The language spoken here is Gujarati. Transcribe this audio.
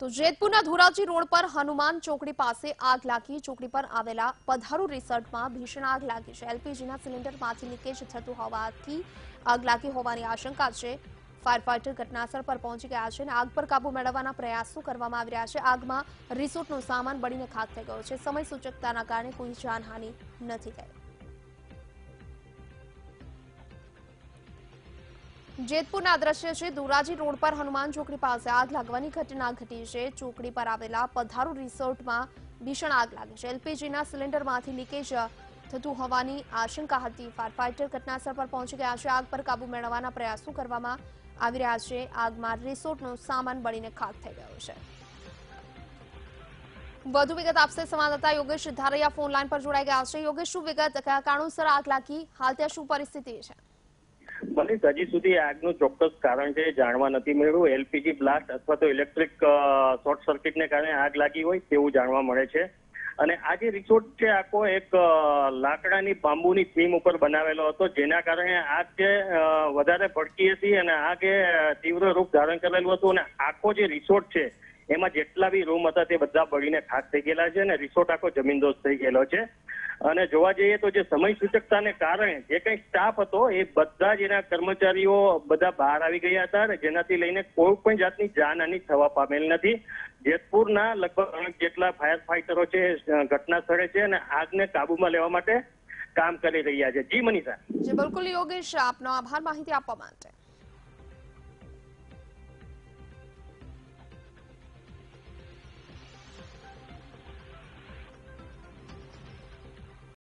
તો જેતપુરના ધોરાજી રોડ પર હનુમાન ચોકડી પાસે આગ લાગી. ચોકડી પર આવેલા પધારુ રિસોર્ટમાં ભીષણ આગ લાગી છે. એલપીજીના સિલિન્ડરમાંથી લીકેજ થતું હોવાથી આગ લાગી હોવાની આશંકા છે. ફાયર ફાઈટર ઘટનાસ્થળ પર પહોંચી ગયા છે અને આગ પર કાબુ મેળવવાના પ્રયાસો કરવામાં આવી રહ્યા છે. આગમાં રિસોર્ટનો સામાન બળીને ખાક થઈ ગયો છે. સમય સૂચકતાના કારણે કોઈ જાનહાનિ નથી થઈ. જેતપુરના દ્રશ્ય છે, ધોરાજી રોડ પર હનુમાન ચોકડી પાસે આગ લાગવાની ઘટના ઘટી છે. ચોકડી પર આવેલા પધારુ રિસોર્ટમાં ભીષણ આગ લાગી છે. એલપીજીના સિલિન્ડરમાંથી લીકેજ થતું હોવાની આશંકા હતી. ફાયર ફાઇટર ઘટનાસ્થળ પર પહોંચી ગયા છે. આગ પર કાબુ મેળવવાના પ્રયાસો કરવામાં આવી રહ્યા છે. આગમાં રિસોર્ટનો સામાન બળીને ખાક થઈ ગયો છે. વધુ વિગત આપશે સંવાદદાતા યોગેશ ધારૈયા. ફોન લાઈન પર જોડાઈ ગયા છે. યોગેશ, શું વિગત? કારણોસર આગ લાગી? હાલ ત્યાં શું પરિસ્થિતિ છે? મનીષ હજી સુધી આગનું ચોક્કસ કારણ છે જાણવા નથી મળ્યું. એલપીજી બ્લાસ્ટ અથવા તો ઇલેક્ટ્રિક શોર્ટ સર્કિટને કારણે આગ લાગી હોય તેવું જાણવા મળે છે. અને આ જે રિસોર્ટ છે આખો એક લાકડાની બાંબુની થીમ ઉપર બનાવેલો હતો, જેના કારણે આગ જે વધારે ભડકી હતી અને આગે તીવ્ર રૂપ ધારણ કરેલું હતું અને આખો જે રિસોર્ટ છે એમાં જેટલા બી રૂમ હતા તે બધા બળીને ખાક થઈ ગયેલા છે અને રિસોર્ટ આખો જમીનદોસ્ત થઈ ગયેલો છે. અને જોવા જઈએ તો જે સમય સૂચકતાને કારણે જે કંઈ સ્ટાફ હતો, એ બધા જ એના કર્મચારીઓ બધા બહાર આવી ગયા હતા જેનાથી લઈને કોઈ પણ જાતની જાનહાની થવા પામેલ નથી. જેતપુરના લગભગ જેટલા ફાયર ફાઈટરો છે ઘટના સ્થળે છે અને આગને કાબુમાં લેવા માટે કામ કરી રહ્યા છે. જી મનીષા. જી, બિલકુલ યોગેશ, આપનો આભાર. માહિતી આપવા માટે.